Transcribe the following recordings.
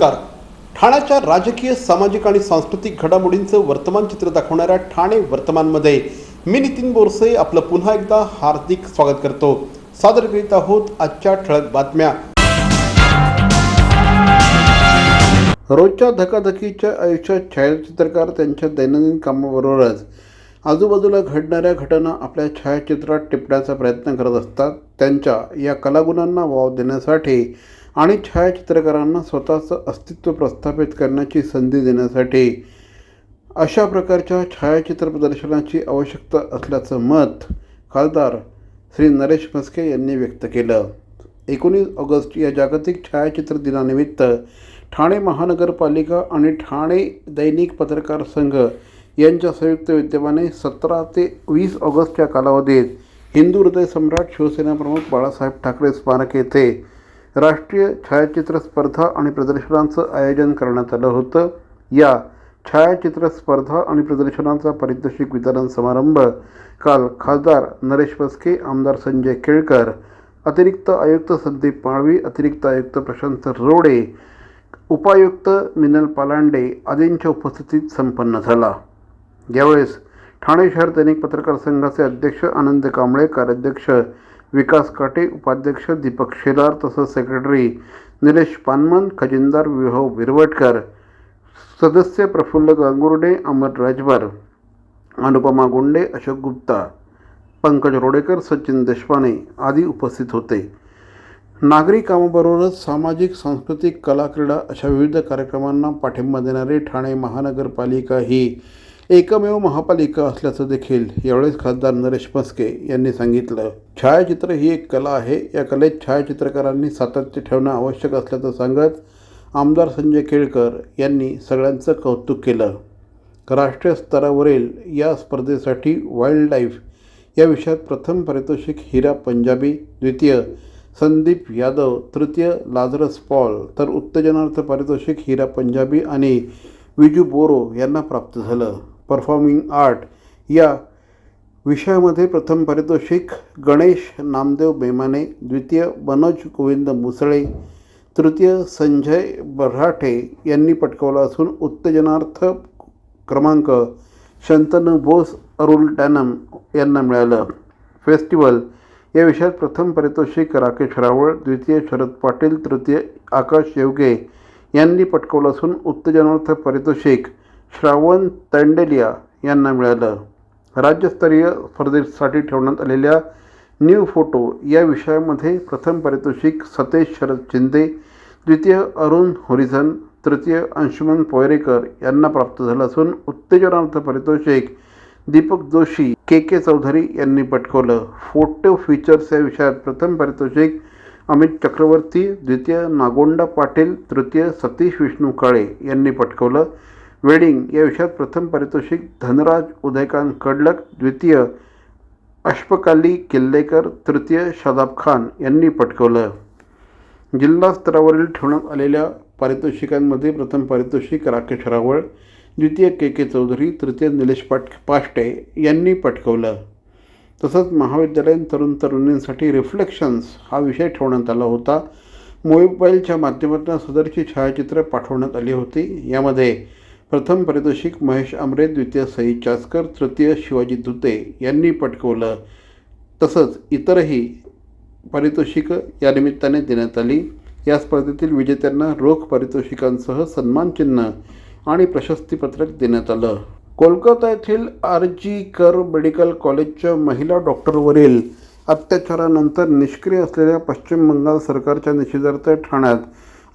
नमस्कार. ठाण्याच्या राजकीय सामाजिक आणि सांस्कृतिक घडामोडींचं वर्तमान चित्र दाखवणाऱ्या ठाणे वर्तमानमध्ये मी नितीन बोरसे आपलं पुन्हा एकदा हार्दिक स्वागत करतो. सादर करीत आहोत आजच्या ठळक बातम्या. रोजच्या धकाधकीच्या आयुष्यात छायाचित्रकार त्यांच्या दैनंदिन कामाबरोबरच आजूबाजूला घडणाऱ्या घटना आपल्या छायाचित्रात टिपण्याचा प्रयत्न करत असतात. त्यांच्या या कलागुणांना वाव देण्यासाठी आणि छायाचित्रकारांना स्वतःचं अस्तित्व प्रस्थापित करण्याची संधी देण्यासाठी अशा प्रकारच्या छायाचित्र प्रदर्शनाची आवश्यकता असल्याचं मत खासदार श्री नरेश म्हस्के यांनी व्यक्त केलं. एकोणीस ऑगस्ट या जागतिक छायाचित्र दिनानिमित्त ठाणे महानगरपालिका आणि ठाणे दैनिक पत्रकार संघ यांच्या संयुक्त विद्यमाने सतरा ते वीस ऑगस्टच्या कालावधीत हिंदू हृदय सम्राट शिवसेना प्रमुख बाळासाहेब ठाकरे स्मारक येथे राष्ट्रीय छायाचित्र स्पर्धा आणि प्रदर्शनांचं आयोजन करण्यात आलं होतं. या छायाचित्र स्पर्धा आणि प्रदर्शनांचा पारितोषिक वितरण समारंभ काल खासदार नरेश वस्के आमदार संजय केळकर अतिरिक्त आयुक्त संदीप पाळवी अतिरिक्त आयुक्त प्रशांत रोडे उपायुक्त मिनल पालांडे आदींच्या उपस्थितीत संपन्न झाला. यावेळेस ठाणे शहर दैनिक पत्रकार संघाचे अध्यक्ष आनंद कांबळे कार्याध्यक्ष विकास काटे उपाध्यक्ष दीपक शेलार तसंच सेक्रेटरी निलेश पानमन खजिनदार विभव विरवटकर सदस्य प्रफुल्ल गांगुर्डे अमर राजभर अनुपमा गुंडे अशोक गुप्ता पंकज रोडेकर सचिन देशपाने आदी उपस्थित होते. नागरी कामाबरोबरच सामाजिक सांस्कृतिक कला क्रीडा अशा विविध कार्यक्रमांना पाठिंबा देणारी ठाणे महानगरपालिका ही एकमेव महापालिका असल्याचं देखील यावेळेस खासदार नरेश मस्के यांनी सांगितलं. छायाचित्र ही एक कला आहे. या कलेत छायाचित्रकारांनी सातत्य ठेवणं आवश्यक असल्याचं सांगत आमदार संजय केळकर यांनी सगळ्यांचं कौतुक केलं. राष्ट्रीय स्तरावरील या स्पर्धेसाठी वाईल्ड लाईफ या विषयात प्रथम पारितोषिक हिरा पंजाबी द्वितीय संदीप यादव तृतीय लाजरस पॉल तर उत्तेजनार्थ पारितोषिक हिरा पंजाबी आणि विजू बोरो यांना प्राप्त झालं. परफॉर्मिंग आर्ट या विषयामध्ये प्रथम पारितोषिक गणेश नामदेव बेमाने द्वितीय मनोज गोविंद मुसळे तृतीय संजय बराठे यांनी पटकावलं असून उत्तेजनार्थ क्रमांक शंतनू बोस अरुल टॅनम यांना मिळालं. फेस्टिवल या विषयात प्रथम पारितोषिक राकेश रावळ द्वितीय शरद पाटील तृतीय आकाश येवगे यांनी पटकावलं असून उत्तेजनार्थ पारितोषिक श्रावण तंडेलिया यांना मिळालं. राज्यस्तरीय स्पर्धेसाठी ठेवण्यात आलेल्या न्यू फोटो या विषयामध्ये प्रथम पारितोषिक सतेज शरद शिंदे द्वितीय अरुण होरिझन तृतीय अंशुमन पोयरेकर यांना प्राप्त झालं असून उत्तेजनार्थ पारितोषिक दीपक जोशी के के चौधरी यांनी पटकवलं. फोटो फीचर्स या विषयात प्रथम पारितोषिक अमित चक्रवर्ती द्वितीय नागोंडा पाटील तृतीय सतीश विष्णू काळे यांनी पटकवलं. वेडिंग या विषयात प्रथम पारितोषिक धनराज उदयकांत कडलक द्वितीय अश्पकाली किल्लेकर तृतीय शादाब खान यांनी पटकवलं. जिल्हा स्तरावरील ठेवण्यात आलेल्या पारितोषिकांमध्ये प्रथम पारितोषिक राकेश रावळ द्वितीय के के चौधरी तृतीय निलेश पाट पाष्टे यांनी पटकवलं. तसंच महाविद्यालयीन तरुण तरुणींसाठी रिफ्लेक्शन्स हा विषय ठेवण्यात आला होता. मोबाईलच्या माध्यमातून सदरची छायाचित्र पाठवण्यात आली होती. यामध्ये प्रथम पारितोषिक महेश आमरे द्वितीय सई चासकर तृतीय शिवाजी धुते यांनी पटकवलं. तसंच इतरही पारितोषिकं या निमित्ताने देण्यात आली. या स्पर्धेतील विजेत्यांना रोख पारितोषिकांसह सन्मानचिन्ह आणि प्रशस्तीपत्रक देण्यात आलं. कोलकाता येथील आर जी कर मेडिकल कॉलेजच्या महिला डॉक्टरवरील अत्याचारानंतर निष्क्रिय असलेल्या पश्चिम बंगाल सरकारच्या निषेधार्थ ठाण्यात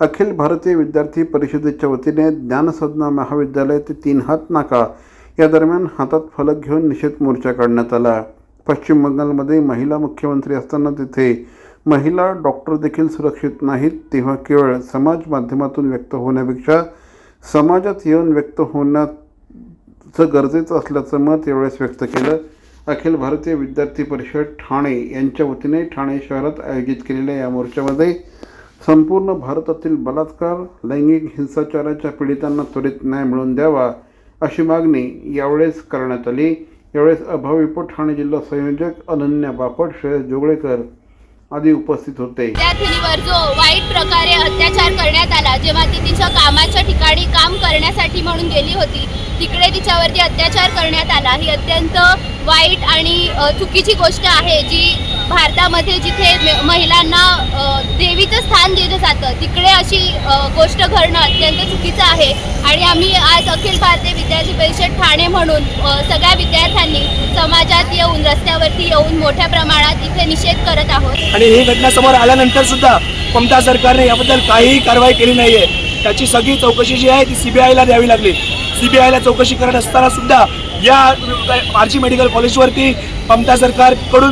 अखिल भारतीय विद्यार्थी परिषदेच्या वतीने ज्ञानसाधना महाविद्यालय ते तीन हात नाका या दरम्यान हातात फलक घेऊन निषेध मोर्चा काढण्यात आला. पश्चिम बंगालमध्ये महिला मुख्यमंत्री असताना तिथे महिला डॉक्टर देखील सुरक्षित नाहीत तेव्हा केवळ समाज माध्यमातून व्यक्त होण्यापेक्षा समाजात येऊन व्यक्त होण्याचं गरजेचं असल्याचं मत यावेळेस व्यक्त केलं. अखिल भारतीय विद्यार्थी परिषद ठाणे यांच्या वतीने ठाणे शहरात आयोजित केलेल्या या मोर्चामध्ये संपूर्ण भारतातील बलात्कार लैंगिक हिंसाचाराच्या पीडितांना त्वरित न्याय मिळवून द्यावा अशी मागणी यावेळेस करण्यात आली. यावेळेस अभाविप ठाणे जिल्हा संयोजक अनन्या बापट श्रेयस जोगळेकर आदी उपस्थित होते. विद्यार्थिनीवर जो वाईट प्रकारे अत्याचार करण्यात आला जेव्हा ती तिच्या कामाच्या गाडी काम करण्यासाठी म्हणून गेली होती. तिकडे तिच्यावरती अत्याचार करण्यात आला. ही अत्यंत वाईट आणि चुकीची गोष्ट आहे जी भारतामध्ये जिथे महिलांना देवीचं स्थान दिलं जातं तिकडे अशी गोष्ट घडणं अत्यंत चुकीचं आहे. आणि आम्ही आज अखिल भारतीय विद्यार्थी परिषद ठाणे म्हणून सगळ्या विद्यार्थ्यांनी समाजात येऊन रस्त्यावरती येऊन मोठ्या प्रमाणात इथे निषेध करत आहोत. आणि ही घटना समोर आल्यानंतर सुद्धा ममता सरकारने याबद्दल काहीही कारवाई केली नाहीये. त्याची सगळी चौकशी जी आहे ती सीबीआयला द्यावी लागली. सीबीआयला चौकशी करत असताना सुद्धा या आरजी मेडिकल कॉलेजवरती ममता सरकारकडून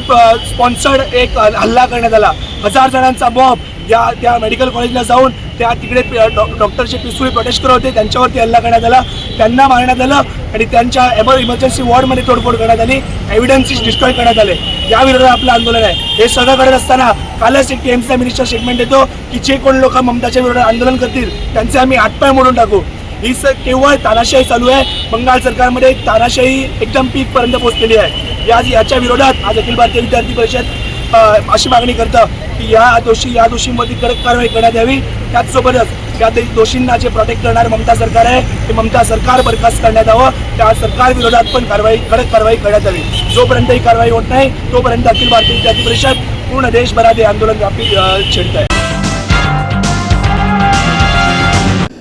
स्पॉन्सर्ड एक हल्ला करण्यात आला. हजार जणांचा बॉब या त्या मेडिकल कॉलेजला जाऊन त्या तिकडे डॉ- डॉक्टरचे पिस्तुल प्रोटेस्ट होते. त्यांच्यावरती हल्ला करण्यात आला. त्यांना मारण्यात आलं आणि त्यांच्या एमर इमर्जन्सी वॉर्डमध्ये तोडफोड करण्यात आली. एव्हिडन्सीस डिस्ट्रॉय करण्यात आले. या विरोधात आपलं आंदोलन आहे. हे सगळं करत असताना कालच एक टीएमसीचा मिनिस्टर स्टेटमेंट देतो की जे कोण लोक ममताच्या विरोधात आंदोलन करतील त्यांचे आम्ही हातपाय मोडून टाकू. ही स केवळ तानाशाही चालू आहे. बंगाल सरकारमध्ये तानाशाही एकदम पीक पर्यंत पोहोचलेली आहे. या याच्या विरोधात आज अखिल भारतीय विद्यार्थी परिषद अशी मागणी करतं की या दोषी या दोषींमध्ये कडक कारवाई करण्यात यावी. त्याचसोबतच या दोषींना जे प्रोटेक्ट करणार ममता सरकार आहे ते ममता सरकार बरखास्त करण्यात यावं. त्या सरकार विरोधात पण कारवाई कडक कारवाई करण्यात यावी. जोपर्यंत ही कारवाई होत नाही तोपर्यंत अखिल भारतीय विद्यार्थी परिषद पूर्ण देशभरात हे आंदोलन व्यापी छेडत आहे.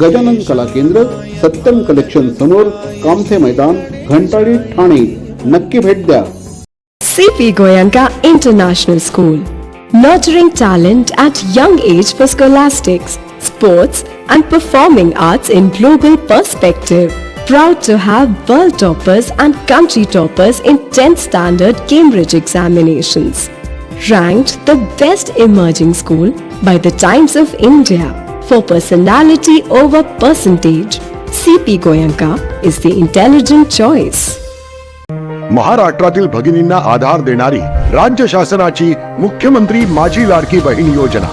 गजानन कला केंद्र सत्यम कलेक्शन समोर कामथे मैदान घंटाळी ठाणे नक्की भेट द्या CP Goyanka International School. Nurturing talent at young age for scholastics, sports, and performing arts in global perspective. Proud to have world toppers and country toppers in 10th standard Cambridge examinations. Ranked the best emerging school by the Times of India For personality over percentage. CP Goyanka is the intelligent choice. महाराष्ट्रातील भगिनींना आधार देणारी राज्य शासनाची मुख्यमंत्री माझी लाडकी बहीण योजना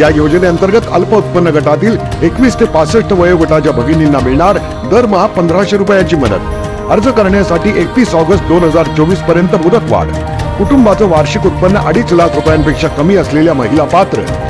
या योजनेअंतर्गत अल्प उत्पन्न गटातील एकवीस ते पासष्ट वयोगटाच्या भगिनींना मिळणार दरमहा पंधराशे रुपयाची मदत अर्ज करण्यासाठी एकतीस ऑगस्ट दोन हजार चोवीसपर्यंत मुदतवाढ कुटुंबाचं वार्षिक उत्पन्न अडीच लाख रुपयांपेक्षा कमी असलेल्या महिला पात्र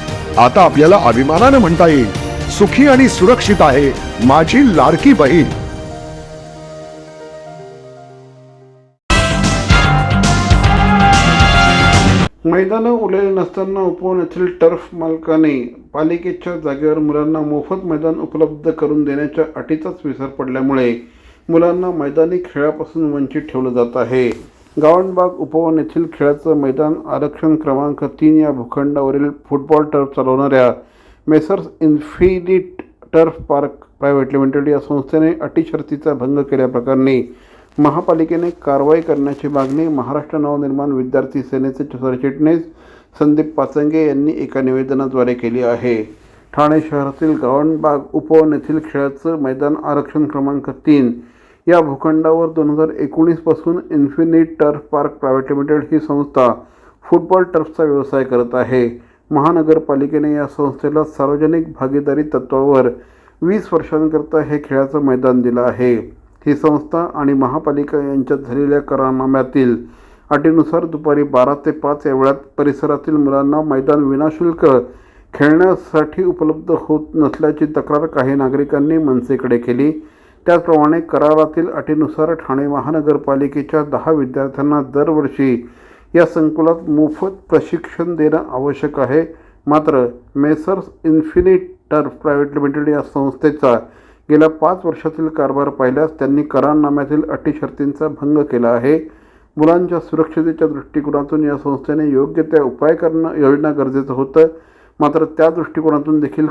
आता आपल्याला अभिमानानं म्हणता येईल सुखी आणि सुरक्षित आहे माझी लाडकी बहीण. मैदानं उरलेले नसताना उपवन येथील टर्फ मालकाने पालिकेच्या जागेवर मुलांना मोफत मैदान उपलब्ध करून देण्याच्या अटीचाच विसर पडल्यामुळे मुलांना मैदानी खेळापासून वंचित ठेवलं जात आहे. गावणबाग उपवन येथील खेळाचं मैदान आरक्षण क्रमांक तीन या भूखंडावरील फुटबॉल टर्फ चालवणाऱ्या Messrs Infinite Turf Park Private Limited या संस्थेने अटी शर्तीचा भंग केल्याप्रकरणी महापालिकेने कारवाई करण्याची मागणी महाराष्ट्र नवनिर्माण विद्यार्थी सेनेचे सरचिटणीस संदीप पाचंगे यांनी एका निवेदनाद्वारे केली आहे. ठाणे शहरातील गावणबाग उपवन येथील खेळाचं मैदान आरक्षण क्रमांक तीन या भूखंडावर दोन हजार एकोणीसपासून Infinite Turf Park Private Limited ही संस्था फुटबॉल टर्फचा व्यवसाय करत आहे. महानगरपालिकेने या संस्थेला सार्वजनिक भागीदारी तत्वावर वीस वर्षांकरता हे खेळाचं मैदान दिलं आहे. ही संस्था आणि महापालिका यांच्यात झालेल्या करारनाम्यातील अटीनुसार दुपारी बारा ते पाच या वेळात परिसरातील मुलांना मैदान विनाशुल्क खेळण्यासाठी उपलब्ध होत नसल्याची तक्रार काही नागरिकांनी मनसेकडे केली. त्याचप्रमाणे करारातील अटीनुसार ठाणे महानगरपालिकेच्या दहा विद्यार्थ्यांना दरवर्षी या संकुलात मोफत प्रशिक्षण देणं आवश्यक आहे. मात्र Messrs Infinite Turf Private Limited या संस्थेचा गेल्या पाच वर्षातील कारभार पाहिल्यास त्यांनी करारनाम्यातील अटी शर्तींचा भंग केला आहे. मुलांच्या सुरक्षतेच्या दृष्टिकोनातून या संस्थेने योग्य त्या उपाय करणं योजना गरजेचं होतं. मात्र त्या दृष्टिकोनातून देखील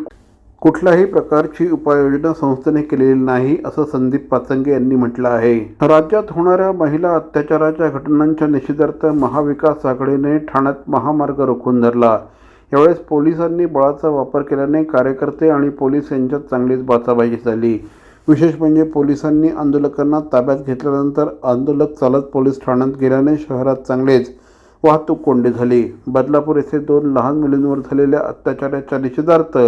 कुठल्याही प्रकारची उपाययोजना संस्थेने केलेली नाही असं संदीप पाचंगे यांनी म्हटलं आहे. राज्यात होणाऱ्या महिला अत्याचाराच्या घटनांच्या निषेधार्थ महाविकास आघाडीने ठाण्यात महामार्ग रोखून धरला. यावेळेस पोलिसांनी बळाचा वापर केल्याने कार्यकर्ते आणि पोलीस यांच्यात चांगलीच बाचाबाजी झाली. विशेष म्हणजे पोलिसांनी आंदोलकांना ताब्यात घेतल्यानंतर आंदोलक चालत पोलीस ठाण्यात गेल्याने शहरात चांगलेच वाहतूक कोंडी झाली. बदलापूर येथे दोन लहान मुलींवर झालेल्या अत्याचाराच्या निषेधार्थ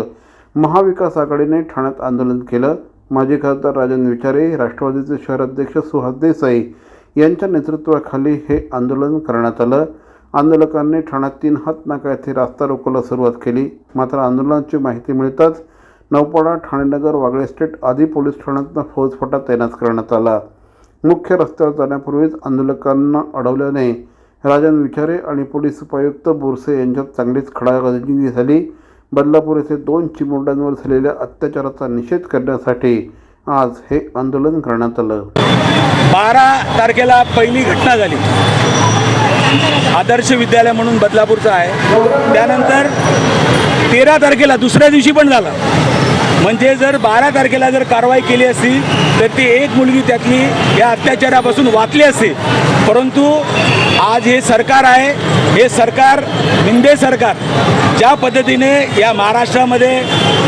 महाविकास आघाडीने ठाण्यात आंदोलन केलं. माजी खासदार राजन विचारे राष्ट्रवादीचे शहराध्यक्ष सुहास देसाई यांच्या नेतृत्वाखाली हे आंदोलन करण्यात आलं. आंदोलकांनी ठाण्यात तीन हात नाका येथे रास्ता रोकोला सुरुवात केली. मात्र आंदोलनाची माहिती मिळताच नौपाडा ठाणेनगर वागळे स्टेट आदी पोलीस ठाण्यातनं फौजफाटा तैनात करण्यात आला. मुख्य रस्त्यावर जाण्यापूर्वीच आंदोलकांना अडवल्याने राजन विचारे आणि पोलीस उपायुक्त बोरसे यांच्यात चांगलीच खडागंजी झाली. बदलापूर येथे दोन चिमुरड्यांवर झालेल्या अत्याचाराचा निषेध करण्यासाठी आज हे आंदोलन करण्यात आलं. बारा तारखेला पहिली घटना झाली. आदर्श विद्यालय म्हणून बदलापूरचं आहे. त्यानंतर तेरा तारखेला दुसऱ्या दिवशी पण झाला. म्हणजे जर बारा तारखेला जर कारवाई केली असती तर ती एक मुलगी त्यातली या अत्याचारापासून वाचली असते. परंतु आज हे सरकार आहे हे सरकार निंदे सरकार. ज्या पद्धतीने या महाराष्ट्रामध्ये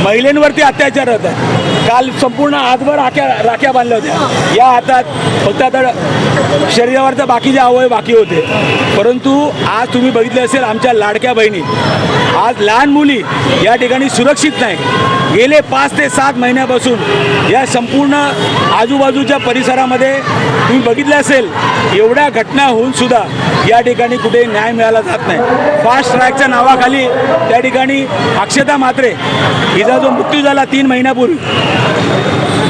महिलांवरती अत्याचार होत आहे काल संपूर्ण आजभर राख्या राख्या बांधल्या होत्या. या हातात फक्त आता शरीरावरचं बाकीचे अवयव बाकी होते. परंतु आज तुम्ही बघितले असेल आमच्या लाडक्या बहिणी. आज लहान मुली या ठिकाणी सुरक्षित नाही गेले पाच ते सात महिन्यापासून या संपूर्ण आजूबाजूच्या परिसरामध्ये तुम्ही बघितलं असेल एवढ्या घटना होऊन सुद्धा या ठिकाणी कुठे न्याय मिळाला जात नाही. फास्ट ट्रॅकच्या नावाखाली त्या ठिकाणी अक्षता मात्रे हिचा जो मृत्यू झाला तीन महिन्यापूर्वी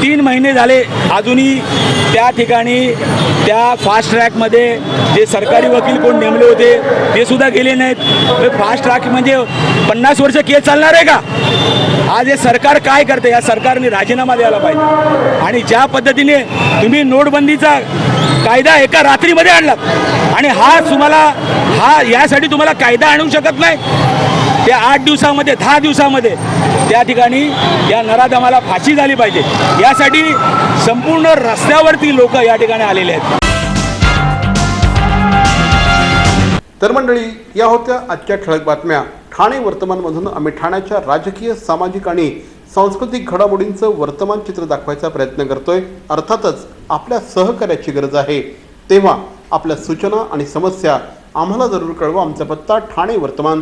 तीन महिने झाले अजूनही त्या ठिकाणी त्या फास्ट ट्रॅकमध्ये जे सरकारी वकील कोण नेमले होते ते सुद्धा गेले नाहीत. फास्ट ट्रॅक म्हणजे पन्नास वर्ष केस चालणार आहे का? आज हे सरकार काय करते? या सरकारने राजीनामा द्यायला पाहिजे. आणि ज्या पद्धतीने तुम्ही नोटबंदीचा कायदा एका रात्रीमध्ये आणलात आणि हा तुम्हाला हा यासाठी तुम्हाला कायदा आणू शकत नाही. त्या आठ दिवसामध्ये दहा दिवसामध्ये त्या ठिकाणी या नराधमाला फाशी झाली पाहिजे. यासाठी संपूर्ण रस्त्यावरती लोक या ठिकाणी आलेले आहेत. तर मंडळी या होत्या आजच्या ठळक बातम्या. ठाणे वर्तमानमधून आम्ही ठाण्याच्या राजकीय सामाजिक आणि सांस्कृतिक घडामोडींचं वर्तमान चित्र दाखवायचा प्रयत्न करतोय. अर्थातच आपल्या सहकार्याची गरज आहे. तेव्हा आपल्या सूचना आणि समस्या आम्हाला जरूर कळवा. आमचा पत्ता ठाणे वर्तमान.